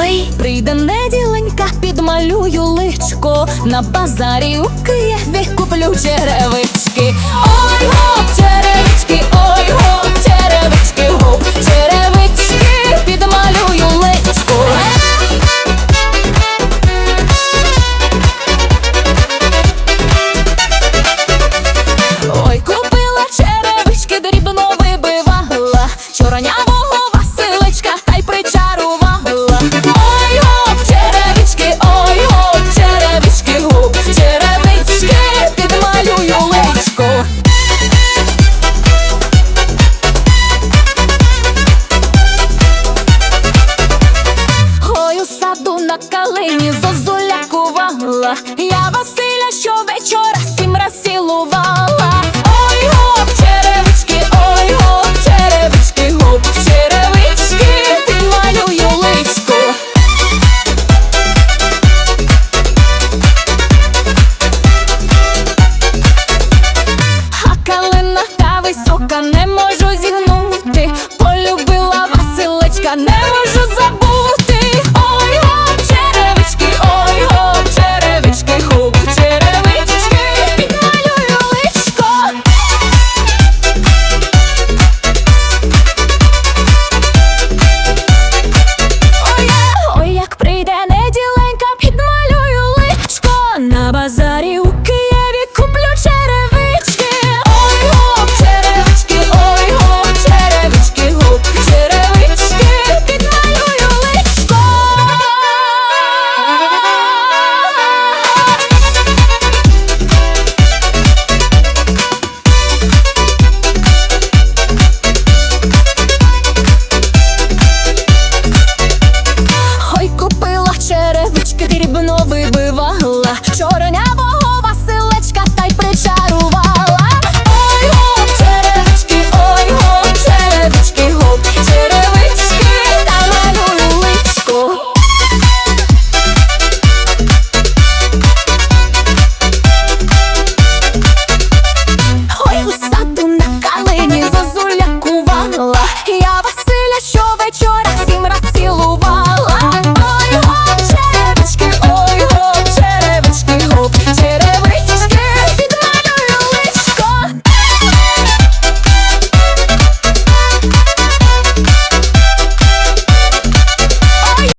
Ой, прийде неділенька, підмалюю личко. На базарі у Києві любила, я Василя щовечора сім раз цілувала. Ой, гоп, черевички, ой, гоп, черевички, гоп, черевички, ти підмалюю личку. А калина та висока, не можу зігнути, полюбила Василечка, не можу. babazão. черевички дрібно вибивала, чорнявого богова силечка та й причару.